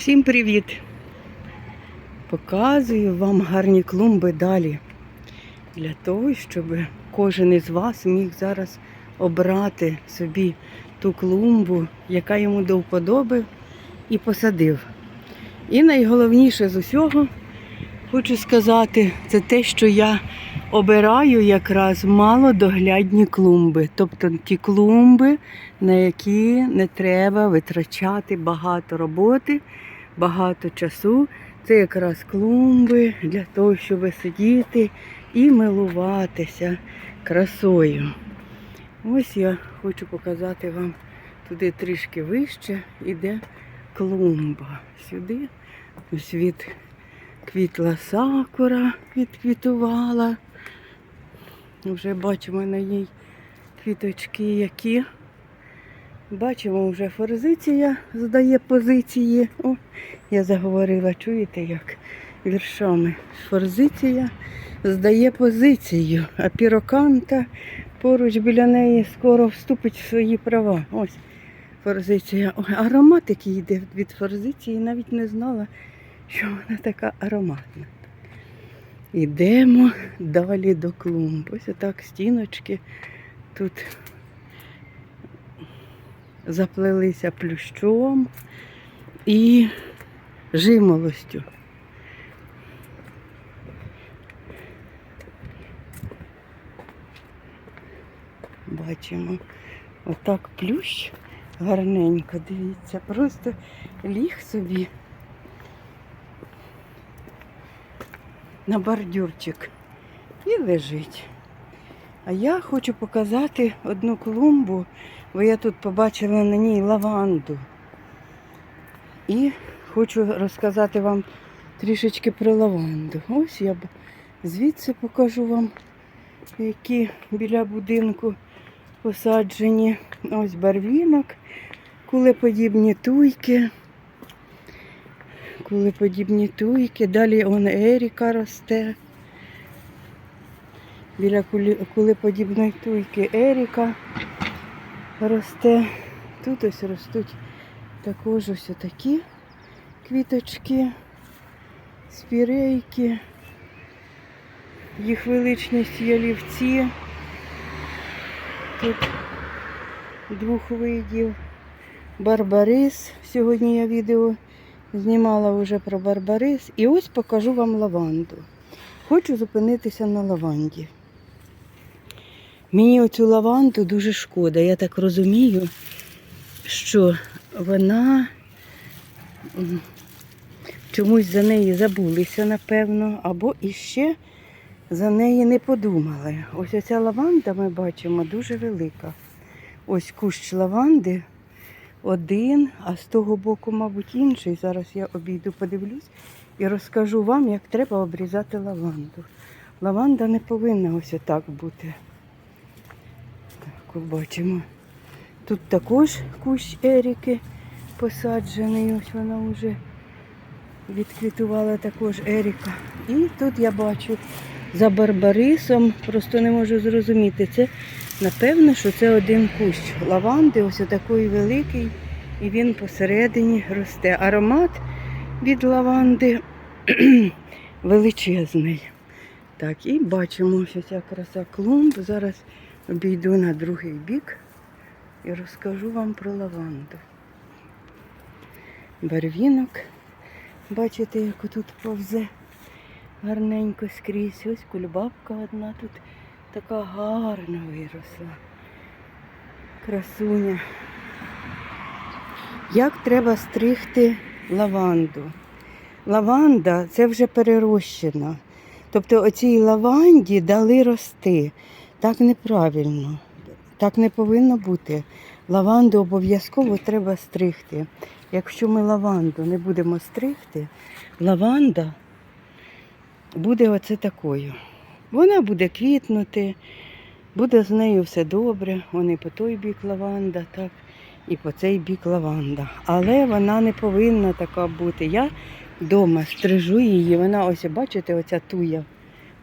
Всім привіт! Показую вам гарні клумби далі. Для того, щоб кожен із вас міг зараз обрати собі ту клумбу, яка йому до вподоби, і посадив. І найголовніше з усього, хочу сказати, це те, що я обираю якраз малодоглядні клумби. Тобто ті клумби, на які не треба витрачати багато роботи, багато часу. Це якраз клумби для того, щоб сидіти і милуватися красою. Ось я хочу показати вам туди трішки вище іде клумба. Сюди ось від квітла сакура відквітувала. Вже бачимо на ній квіточки які. Бачимо, вже форзиція здає позиції. О, я заговорила, чуєте, як віршами. Форзиція здає позицію, а піроканта поруч біля неї скоро вступить в свої права. Ось форзиція. Ой, аромат, йде від форзиції, навіть не знала, що вона така ароматна. Йдемо далі до клумб. Ось отак стіночки тут заплелися плющом і жимолостю. Бачимо, отак плющ гарненько, дивіться, просто ліг собі на бордюрчик і лежить. А я хочу показати одну клумбу, бо я тут побачила на ній лаванду. І хочу розказати вам трішечки про лаванду. Ось я звідси покажу вам, які біля будинку посаджені. Ось барвінок, кулеподібні туйки. Кулеподібні туйки. Далі он Еріка росте. Біля кулеподібної туйки Еріка росте. Тут ось ростуть також ось такі квіточки, спірейки, їх величність ялівці. Тут двох видів. Барбарис. Сьогодні я відео знімала вже про барбарис. І ось покажу вам лаванду. Хочу зупинитися на лаванді. Мені оцю лаванду дуже шкода. Я так розумію, що вона чомусь за неї забулися, напевно, або іще за неї не подумали. Ось оця лаванда ми бачимо дуже велика. Ось кущ лаванди один, а з того боку, мабуть, інший. Зараз я обійду, подивлюсь і розкажу вам, як треба обрізати лаванду. Лаванда не повинна ось отак бути. Так, бачимо. Тут також кущ Еріки посаджений. Ось вона вже відквітувала також Еріка. І тут я бачу за барбарисом, просто не можу зрозуміти. Це напевно, що це один кущ лаванди, ось такий великий, і він посередині росте. Аромат від лаванди величезний. Так, і бачимо, що ця краса клумб. Зараз обійду на другий бік і розкажу вам про лаванду. Барвінок. Бачите, як тут повзе гарненько скрізь. Ось кульбабка одна тут така гарна виросла. Красуня. Як треба стригти лаванду? Лаванда це вже перерощена. Тобто оцій лаванді дали рости. Так неправильно. Так не повинно бути. Лаванду обов'язково треба стригти. Якщо ми лаванду не будемо стригти, лаванда буде оце такою. Вона буде квітнути, буде з нею все добре. Вони по той бік лаванда, так, і по цей бік лаванда. Але вона не повинна така бути. Я вдома стрижу її, вона ось, бачите, оця туя,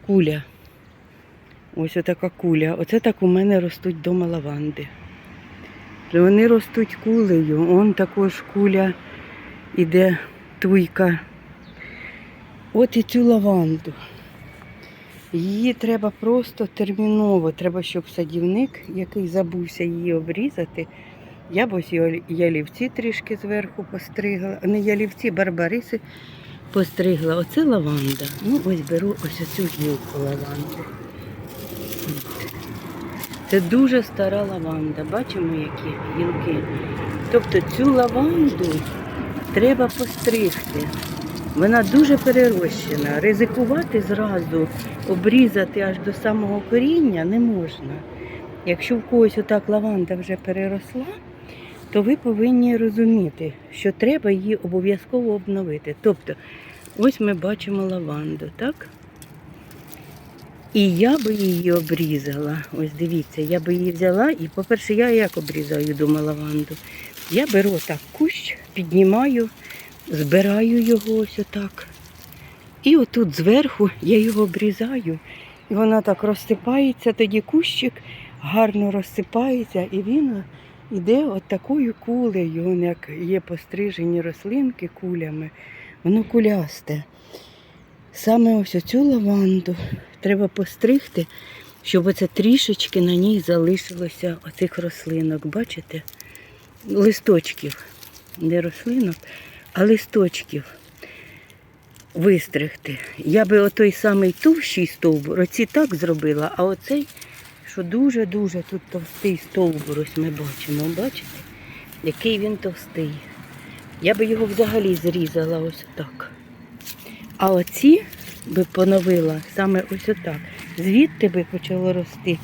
куля. Ось така куля. Оце так у мене ростуть вдома лаванди. Вони ростуть кулею. Он також куля іде туйка. От і цю лаванду. Її треба просто терміново. Треба, щоб садівник, який забувся її обрізати. Я б ось ялівці трішки зверху постригла. Не ялівці, барбариси постригла. Оце лаванда. Ну, ось беру ось оцю гілку лаванди. Це дуже стара лаванда. Бачимо, які гілки. Тобто цю лаванду треба постригти. Вона дуже перерощена. Ризикувати зразу, обрізати аж до самого коріння не можна. Якщо в когось отак лаванда вже переросла, то ви повинні розуміти, що треба її обов'язково обновити. Тобто, ось ми бачимо лаванду, так? І я би її обрізала. Ось дивіться, я би її взяла і, по-перше, я як обрізаю дома лаванду. Я беру так кущ, піднімаю, збираю його ось отак. І отут зверху я його обрізаю. І вона так розсипається, тоді кущик гарно розсипається, і він йде от такою кулею, як є пострижені рослинки кулями, воно кулясте. Саме ось оцю лаванду треба постригти, щоб оце трішечки на ній залишилося оцих рослинок. Бачите? Листочків. Не рослинок, а листочків вистригти. Я би отой самий товщий стовбур, оці так зробила, а оцей, що дуже-дуже тут товстий стовбур, ось ми бачимо, бачите? Який він товстий. Я би його взагалі зрізала ось так. А оці би поновила саме ось отак. Звідти би почало рости.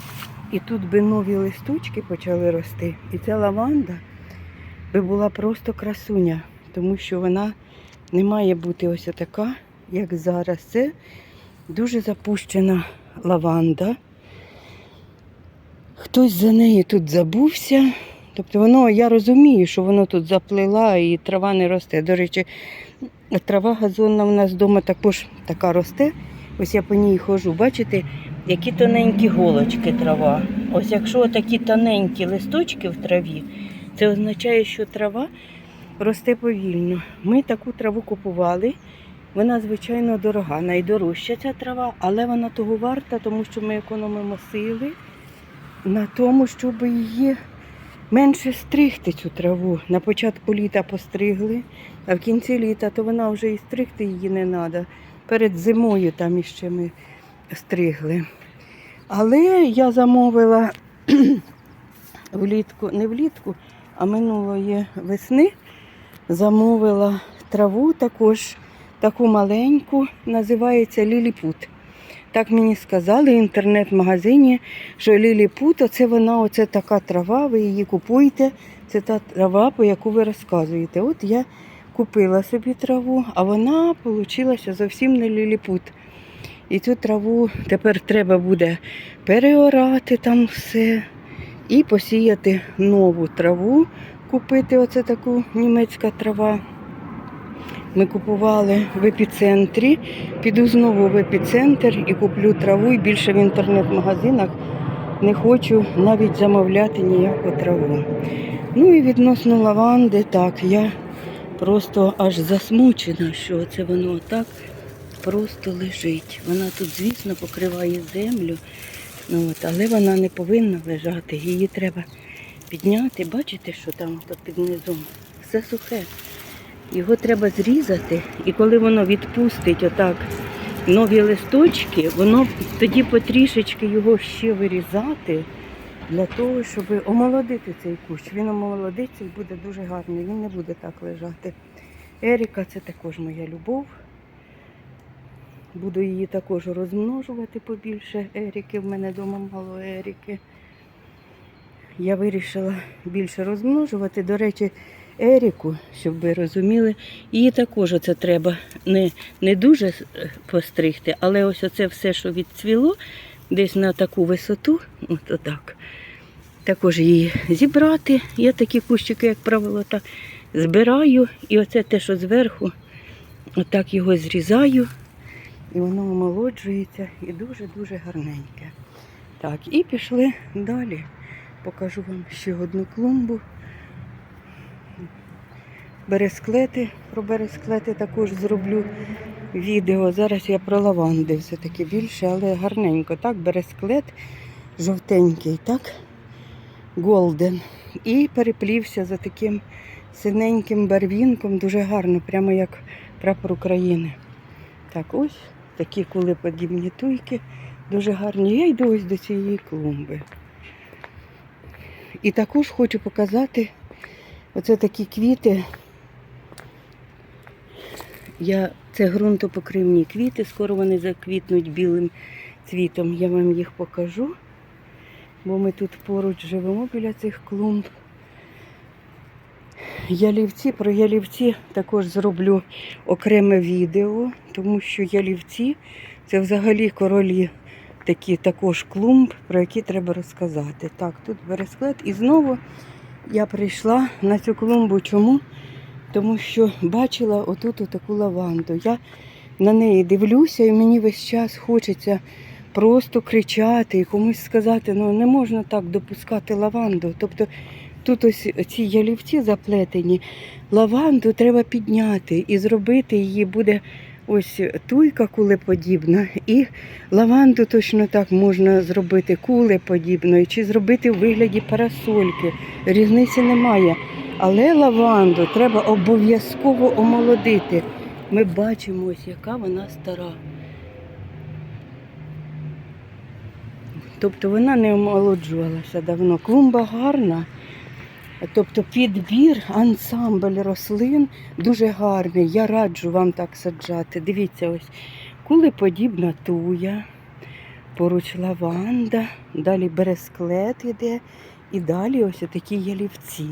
І тут би нові листочки почали рости. І ця лаванда би була просто красуня, тому що вона не має бути ось така, як зараз. Це дуже запущена лаванда. Хтось за неї тут забувся. Тобто воно, я розумію, що воно тут заплила і трава не росте. До речі, трава газонна у нас вдома також така росте. Ось я по ній ходжу. Бачите, які тоненькі голочки трава. Ось якщо такі тоненькі листочки в траві, це означає, що трава росте повільно. Ми таку траву купували. Вона, звичайно, дорога, найдорожча ця трава, але вона того варта, тому що ми економимо сили на тому, щоб її менше стригти цю траву. На початку літа постригли, а в кінці літа то вона вже і стригти її не треба. Перед зимою там іще ми стригли. Але я замовила влітку, не влітку, а минулої весни замовила траву також, таку маленьку, називається ліліпут. Так мені сказали в інтернет-магазині, що ліліпут, оце вона, оце така трава, ви її купуєте. Це та трава, по яку ви розказуєте. От я купила собі траву, а вона вийшла зовсім не ліліпут. І цю траву тепер треба буде переорати там все і посіяти нову траву, купити оце таку німецька трава. Ми купували в епіцентрі. Піду знову в епіцентр і куплю траву. І більше в інтернет-магазинах не хочу навіть замовляти ніяку траву. Ну і відносно лаванди, так, я просто аж засмучена, що це воно так просто лежить. Вона тут, звісно, покриває землю, ну, от, але вона не повинна лежати. Її треба підняти. Бачите, що там під низом? Все сухе. Його треба зрізати, і коли воно відпустить отак нові листочки, воно тоді потрішечки його ще вирізати для того, щоб омолодити цей кущ. Він омолодиться і буде дуже гарний, він не буде так лежати. Еріка це також моя любов. Буду її також розмножувати побільше Еріки. В мене вдома мало Еріки. Я вирішила більше розмножувати. До речі, Еріку, щоб ви розуміли, її також оце треба не, не дуже е, постригти, але ось оце все, що відцвіло, десь на таку висоту, от отак. Також її зібрати. Я такі кущики, як правило, так збираю. І оце те, що зверху, отак його зрізаю. І воно омолоджується і дуже-дуже гарненьке. Так, і пішли далі. Покажу вам ще одну клумбу. Бересклети. Про бересклети також зроблю відео. Зараз я про лаванди все-таки більше, але гарненько. Так, бересклет жовтенький, так? Голден. І переплівся за таким синеньким барвінком, дуже гарно, прямо як прапор України. Так, ось такі кулеподібні туйки, дуже гарні. Я йду ось до цієї клумби. І також хочу показати оце такі квіти. Я, це ґрунтопокривні квіти, скоро вони заквітнуть білим цвітом. Я вам їх покажу, бо ми тут поруч живемо біля цих клумб. Ялівці, про ялівці також зроблю окреме відео, тому що ялівці це взагалі королі такі також клумб, про які треба розказати. Так, тут бересклет. І знову я прийшла на цю клумбу. Чому? Тому що бачила отут таку лаванду. Я на неї дивлюся, і мені весь час хочеться просто кричати і комусь сказати, ну не можна так допускати лаванду. Тобто тут ось ці ялівці заплетені, лаванду треба підняти і зробити її буде ось туйка кулеподібна, і лаванду точно так можна зробити кулеподібною, чи зробити в вигляді парасольки. Різниці немає. Але лаванду треба обов'язково омолодити. Ми бачимо, ось яка вона стара. Тобто вона не омолоджувалася давно. Клумба гарна. Тобто підбір, ансамбль рослин дуже гарний. Я раджу вам так саджати. Дивіться, ось кулеподібна туя, поруч лаванда, далі бересклет іде, і далі ось такі ялівці.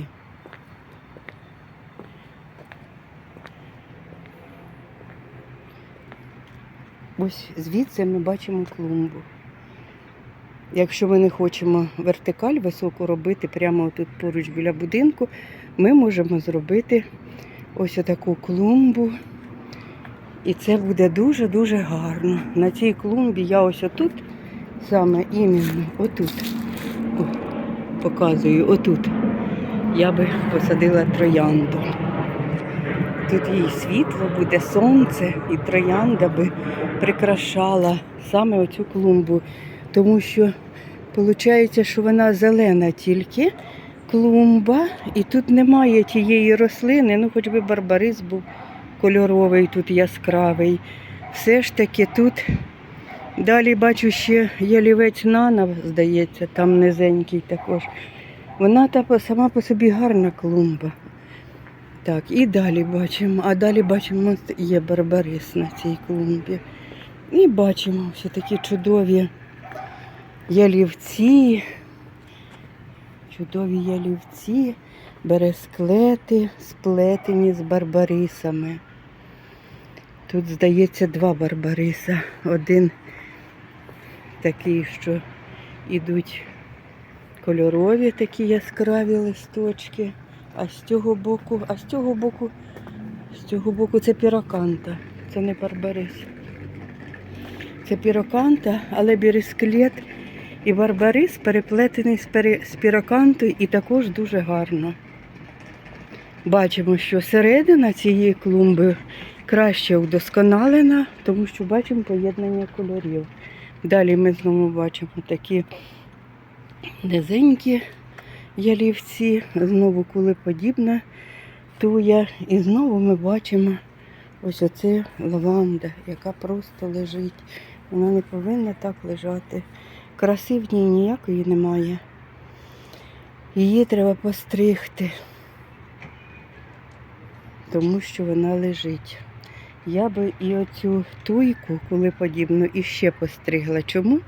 Ось звідси ми бачимо клумбу. Якщо ми не хочемо вертикаль високу робити прямо тут поруч біля будинку, ми можемо зробити ось таку клумбу. І це буде дуже-дуже гарно. На цій клумбі я ось отут, саме іменно отут, о, показую, отут, я би посадила троянду. Тут їй світло буде, сонце, і троянда би прикрашала саме оцю клумбу. Тому що виходить, що вона зелена тільки клумба, і тут немає тієї рослини, ну хоч би барбарис був кольоровий, тут яскравий. Все ж таки тут далі бачу ще ялівець нана, здається, там низенький також. Вона та сама по собі гарна клумба. Так, і далі бачимо. А далі бачимо, є барбарис на цій клумбі. І бачимо все такі чудові ялівці, чудові ялівці, бересклети, сплетені з барбарисами. Тут, здається, два барбариса. Один такий, що йдуть кольорові такі яскраві листочки, а з цього боку, а з цього боку, з цього боку це піроканта, це не барбарис. Це піроканта, але бересклет і барбарис переплетений з, пірокантою і також дуже гарно. Бачимо, що середина цієї клумби краще удосконалена, тому що бачимо поєднання кольорів. Далі ми знову бачимо такі низенькі ялівці, знову кулеподібна туя. І знову ми бачимо ось оце лаванда, яка просто лежить. Вона не повинна так лежати. Краси в ній ніякої немає. Її треба постригти, тому що вона лежить. Я би і оцю туйку, коли подібну, іще постригла. Чому?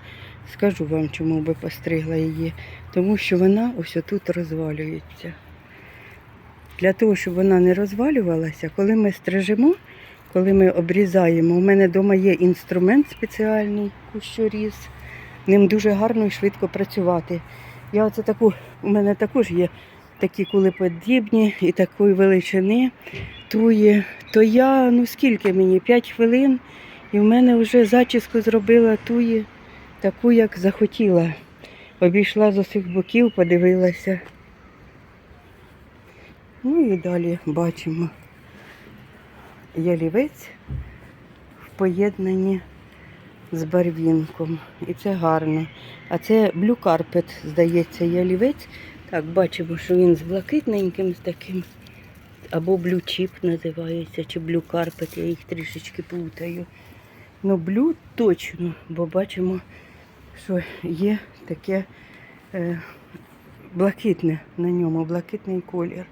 Скажу вам, чому би постригла її. Тому що вона ось отут розвалюється. Для того, щоб вона не розвалювалася, коли ми стрижемо, коли ми обрізаємо, у мене вдома є інструмент спеціальний, кущоріз. Ним дуже гарно і швидко працювати. Я оце таку, у мене також є такі кулеподібні і такої величини туї. То я, ну скільки мені? 5 хвилин, і в мене вже зачіску зробила туї, таку, як захотіла. Обійшла з усіх боків, подивилася. Ну і далі бачимо ялівець в поєднанні з барвінком. І це гарно. А це блюкарпет, здається, ялівець. Так, бачимо, що він з блакитненьким, з таким. Або блючіп називається, чи блюкарпет, я їх трішечки плутаю. Ну, блю точно, бо бачимо, що є таке е, блакитне на ньому, блакитний колір.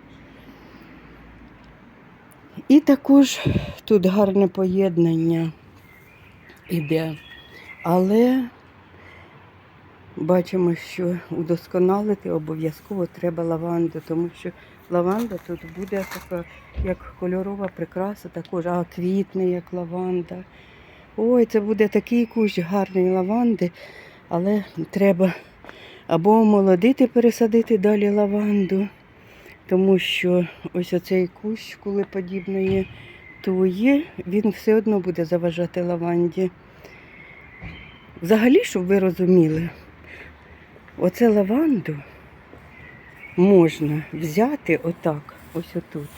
І також тут гарне поєднання іде. Але бачимо, що удосконалити обов'язково треба лаванду, тому що лаванда тут буде така, як кольорова прикраса, також, а квітне, як лаванда. Ой, це буде такий кущ гарний лаванди, але треба або омолодити, пересадити далі лаванду, тому що ось оцей кущ, коли подібної туї, він все одно буде заважати лаванді. Взагалі, щоб ви розуміли, оце лаванду можна взяти отак, ось отут,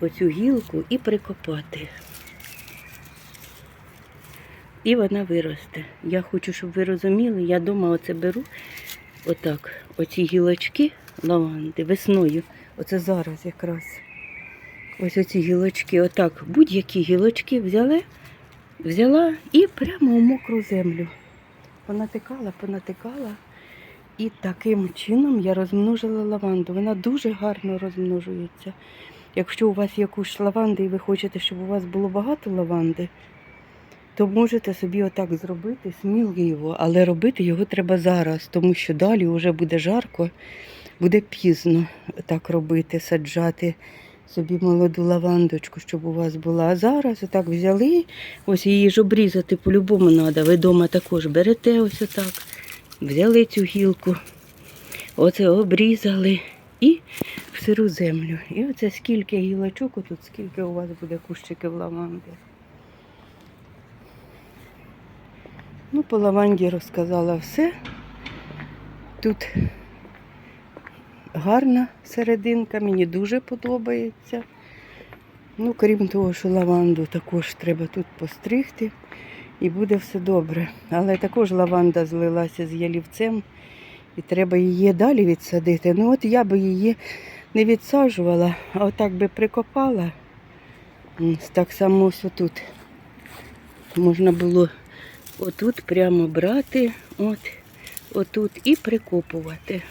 оцю гілку і прикопати. І вона виросте. Я хочу, щоб ви розуміли, я дома оце беру отак, оці гілочки лаванди весною. Оце зараз якраз. Ось оці гілочки, отак, будь-які гілочки взяли, взяла і прямо у мокру землю. Понатикала, понатикала. І таким чином я розмножила лаванду. Вона дуже гарно розмножується. Якщо у вас є кущ лаванди і ви хочете, щоб у вас було багато лаванди, то можете собі отак зробити сміливо, але робити його треба зараз, тому що далі вже буде жарко, буде пізно так робити, саджати собі молоду лавандочку, щоб у вас була. А зараз отак взяли, ось її ж обрізати по-любому треба. Ви вдома також берете ось отак, взяли цю гілку, оце обрізали і в сиру землю. І оце скільки гілочок, тут скільки у вас буде кущиків лаванди. Ну, по лаванді розказала все. Тут гарна серединка, мені дуже подобається. Ну, крім того, що лаванду також треба тут постригти і буде все добре. Але також лаванда злилася з ялівцем і треба її далі відсадити. Ну от я би її не відсаджувала, а отак би прикопала. Так само ось отут. Можна було отут прямо брати, от, отут і прикопувати.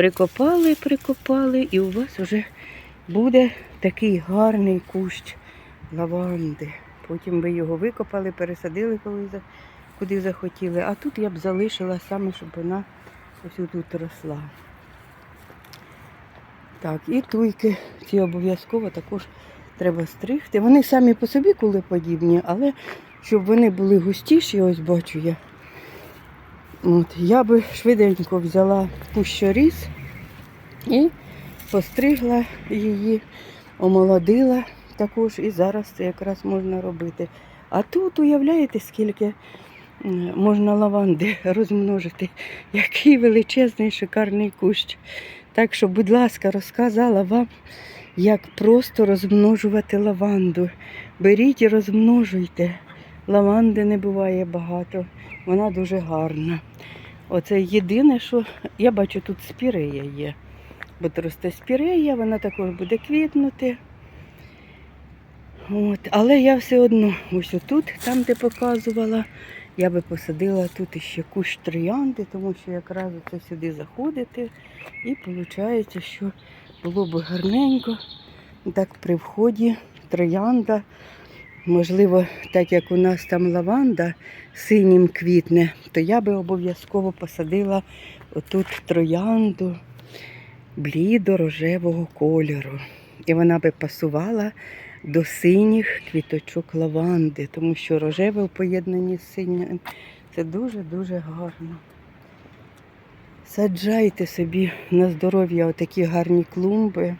Прикопали, прикопали, і у вас вже буде такий гарний кущ лаванди. Потім ви його викопали, пересадили, коли куди захотіли. А тут я б залишила саме, щоб вона ось тут росла. Так, і туйки ці обов'язково також треба стригти. Вони самі по собі кулеподібні, але щоб вони були густіші, ось бачу я. От, я би швиденько взяла кущоріз і постригла її, омолодила також, і зараз це якраз можна робити. А тут уявляєте, скільки можна лаванди розмножити. Який величезний шикарний кущ. Так що, будь ласка, розказала вам, як просто розмножувати лаванду. Беріть і розмножуйте. Лаванди не буває багато, вона дуже гарна. Оце єдине, що я бачу, тут спірея є. Бо росте спірея, вона також буде квітнути. От. Але я все одно, ось отут, там, де показувала, я би посадила тут іще кущ троянди, тому що якраз це сюди заходити. І виходить, що було б гарненько. Так при вході троянда. Можливо, так як у нас там лаванда синім квітне, то я би обов'язково посадила отут троянду блідо-рожевого кольору. І вона би пасувала до синіх квіточок лаванди, тому що рожеве в поєднанні з синім це дуже-дуже гарно. Саджайте собі на здоров'я отакі гарні клумби.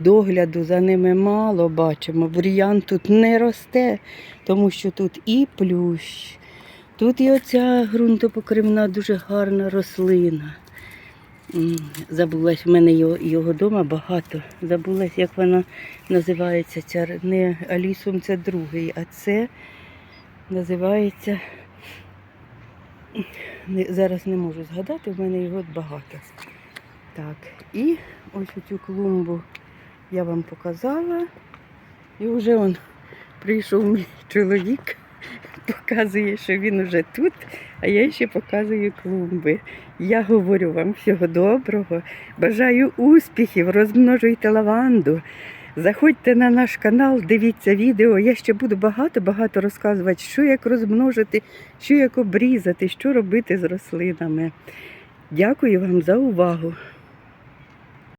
Догляду за ними мало бачимо. Бур'ян тут не росте, тому що тут і плющ, тут і оця ґрунтопокривна дуже гарна рослина. Забулась, в мене його, його дома багато. Забулась, як вона називається. Ця не Алісум це другий, а це називається. Зараз не можу згадати, в мене його багато. Так, і ось цю клумбу я вам показала. І вже он прийшов мій чоловік, показує, що він вже тут, а я ще показую клумби. Я говорю вам всього доброго, бажаю успіхів, розмножуйте лаванду. Заходьте на наш канал, дивіться відео. Я ще буду багато-багато розказувати, що як розмножити, що як обрізати, що робити з рослинами. Дякую вам за увагу.